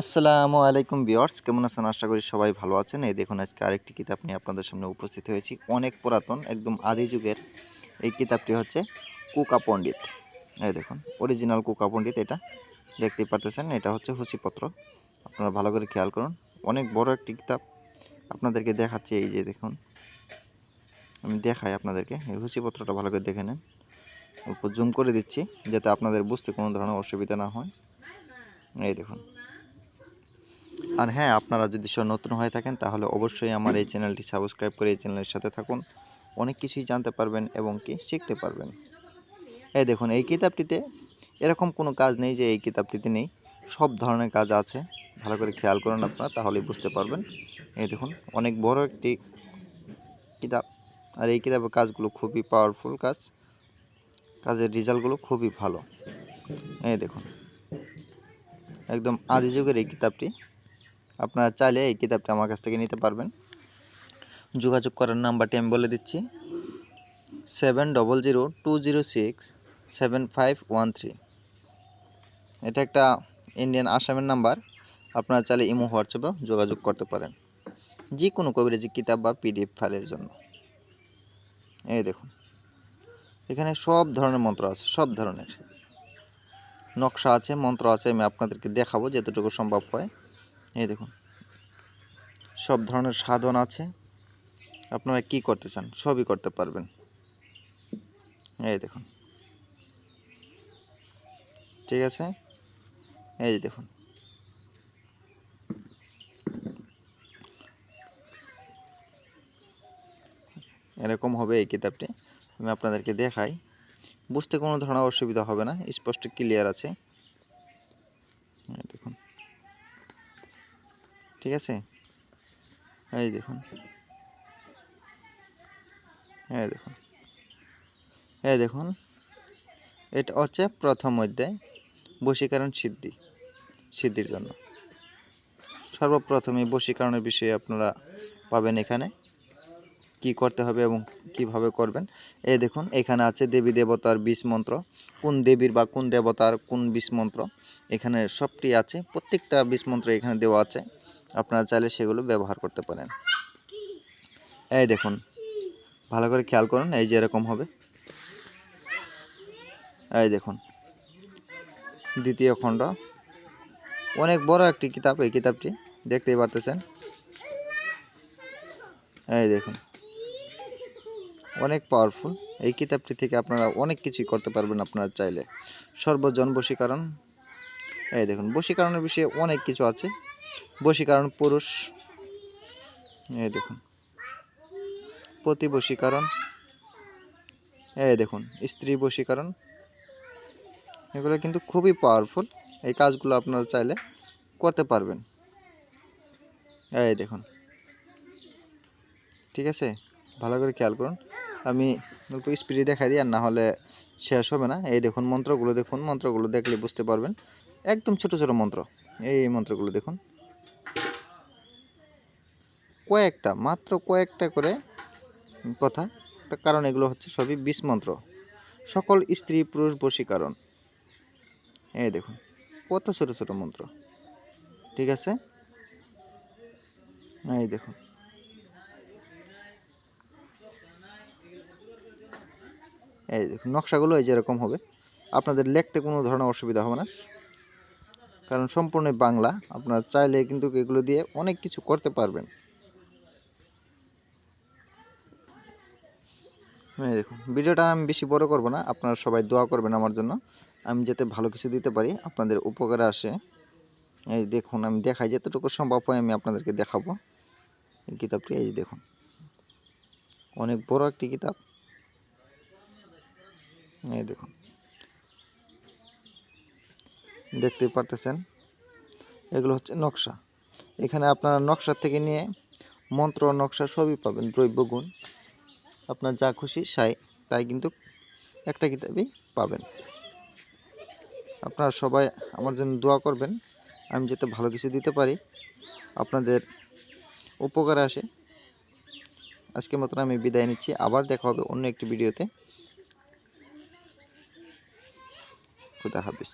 আসসালামু আলাইকুম বিয়ার্স কেমন আছেন? আশা করি সবাই ভালো আছেন। এই দেখুন, আজকে আরেকটি কিতাব নিয়ে আপনাদের সামনে উপস্থিত হয়েছি। অনেক পুরাতন, একদম আদি যুগের এই কিতাবটি হচ্ছে কুকা পণ্ডিত। এই দেখুন অরিজিনাল কুকা পণ্ডিত এটা। দেখতেই পারতেছেন, এটা হচ্ছে হুচিপত্র আপনারা ভালো করে খেয়াল করুন। অনেক বড় একটি কিতাব। আপনাদেরকে দেখাচ্ছি, এই যে দেখুন। আমি দেখাই আপনাদেরকে, এই হুচিপত্রটা ভালো করে দেখে নেন। জুম করে দিচ্ছি, যাতে আপনাদের বুঝতে কোনো ধরনের অসুবিধা না হয়। এই দেখুন আর হ্যাঁ আপনারা যদি সব নতুন হয়ে থাকেন, তাহলে অবশ্যই আমার এই চ্যানেলটি সাবস্ক্রাইব করে এই চ্যানেলের সাথে থাকুন। অনেক কিছুই জানতে পারবেন এবং কি শিখতে পারবেন। এই দেখুন, এই কিতাবটিতে এরকম কোনো কাজ নেই যে এই কিতাবটিতে নেই। সব ধরনের কাজ আছে। ভালো করে খেয়াল করুন আপনারা, তাহলেই বুঝতে পারবেন। এই দেখুন, অনেক বড় একটি কিতাব। আর এই কিতাবের কাজগুলো খুবই পাওয়ারফুল কাজ। কাজের রেজাল্টগুলো খুবই ভালো। এই দেখুন, একদম আদি যুগের এই কিতাবটি। আপনারা চাইলে এই কিতাবটা আমার কাছ থেকে নিতে পারবেন। যোগাযোগ করার নাম্বারটি আমি বলে দিচ্ছি। Seven double zero two zero six seven five one three এটা একটা ইন্ডিয়ান আসামের নাম্বার। আপনারা চাইলে ইমো, হোয়াটসঅ্যাপে যোগাযোগ করতে পারেন। যে কোনো কবিরাজি কিতাব বা পিডিএফ ফাইলের জন্য। এই দেখুন। এখানে সব ধরনের মন্ত্র আছে, সব ধরনের। নকশা আছে, মন্ত্র আছে, আমি আপনাদেরকে দেখাবো, যতটুকু সম্ভব হয়। এই দেখুন। সব ধরনের সাধন আছে। আপনারা কি করতে চান, সবই করতে পারবেন। এই দেখুন। ঠিক আছে? এই দেখুন। এরকম হবে এই কিতাবটি। আমি আপনাদেরকে দেখাই। বুঝতে কোনো ধরনের অসুবিধা হবে না। স্পষ্ট ক্লিয়ার আছে। দেখুন। ঠিক আছে? এই দেখুন। এই দেখুন। এই দেখুন। এটা হচ্ছে প্রথম অধ্যায়, বশীকরণ সিদ্ধি, সিদ্ধির জন্য। সর্বপ্রথমে বশীকরণের বিষয়ে আপনারা পাবেন এখানে, কি করতে হবে এবং কীভাবে করবেন। এই দেখুন, এখানে আছে দেবী দেবতার বিষ মন্ত্র। কোন দেবীর বা কোন দেবতার কোন বিষ মন্ত্র? এখানে সবটি আছে। প্রত্যেকটা বিষ মন্ত্র এখানে দেওয়া আছে। আপনারা চাইলে সেগুলো ব্যবহার করতে পারেন। এই দেখুন, ভালো করে খেয়াল করুন, এই যে এরকম হবে। এই দেখুন, দ্বিতীয় খণ্ড। অনেক বড় একটি কিতাব, এই কিতাবটি, দেখতেই পারতেছেন। এই দেখুন, অনেক পাওয়ারফুল এই কিতাবটি থেকে আপনারা অনেক কিছুই করতে পারবেন আপনারা চাইলে। সর্বজন বশীকরণ। এই দেখুন, বশীকরণের বিষয়ে অনেক কিছু আছে। বশীকরণ পুরুষ। এই দেখুন। প্রতি বশীকরণ। এই দেখুন, স্ত্রী বশীকরণ। এগুলো কিন্তু খুবই পাওয়ারফুল এই কাজগুলো আপনারা চাইলে করতে পারবেন। এই দেখুন। ঠিক আছে? ভালো করে খেয়াল করুন। আমি অল্প স্পিডে দেখাই দিই, আর না হলে শেষ হবে না। এই দেখুন মন্ত্রগুলো দেখুন। মন্ত্রগুলো দেখলে বুঝতে পারবেন। একদম ছোট ছোট মন্ত্র। এই মন্ত্রগুলো দেখুন। কয়েকটা, মাত্র কয়েকটা করে কথা। কারণ এগুলো হচ্ছে সবই বিষ মন্ত্র। সকল স্ত্রী পুরুষ বশীকরণ। এই দেখুন, কত ছোট ছোট মন্ত্র। ঠিক আছে? এই দেখুন। এই দেখুন, নকশাগুলো এই যেরকম হবে। আপনাদের লিখতে কোনো ধরনের অসুবিধা হবে না। কারণ সম্পূর্ণ বাংলা, আপনারা চাইলে কিন্তু এগুলো দিয়ে অনেক কিছু করতে পারবেন। এই দেখুন। ভিডিওটা আমি বেশি বড় করব না। আপনারা সবাই দোয়া করবেন আমার জন্য। আমি যাতে ভালো কিছু দিতে পারি, আপনাদের উপকারে আসে। এই দেখুন, আমি দেখাই যতটুকু সম্ভব হয় আমি আপনাদেরকে দেখাবো। এই কিতাবটি, এই দেখুন। অনেক বড় একটি কিতাব। এই দেখুন। দেখতে পারতেছেন? এগুলো হচ্ছে নকশা। এখানে আপনারা নকশার থেকে নিয়ে মন্ত্র নকশা সবই পাবেন, দ্রব্যগুণ। আপনার যা খুশি সাই, তাই কিন্তু একটা কিতাবই পাবেন। আপনারা সবাই আমার জন্য দোয়া করবেন, আমি যাতে ভালো কিছু দিতে পারি। আপনাদের উপকারে আসে। আজকের মতন আমি বিদায় নিচ্ছি, আবার দেখা হবে অন্য একটি ভিডিওতে। খুদা হাফিজ।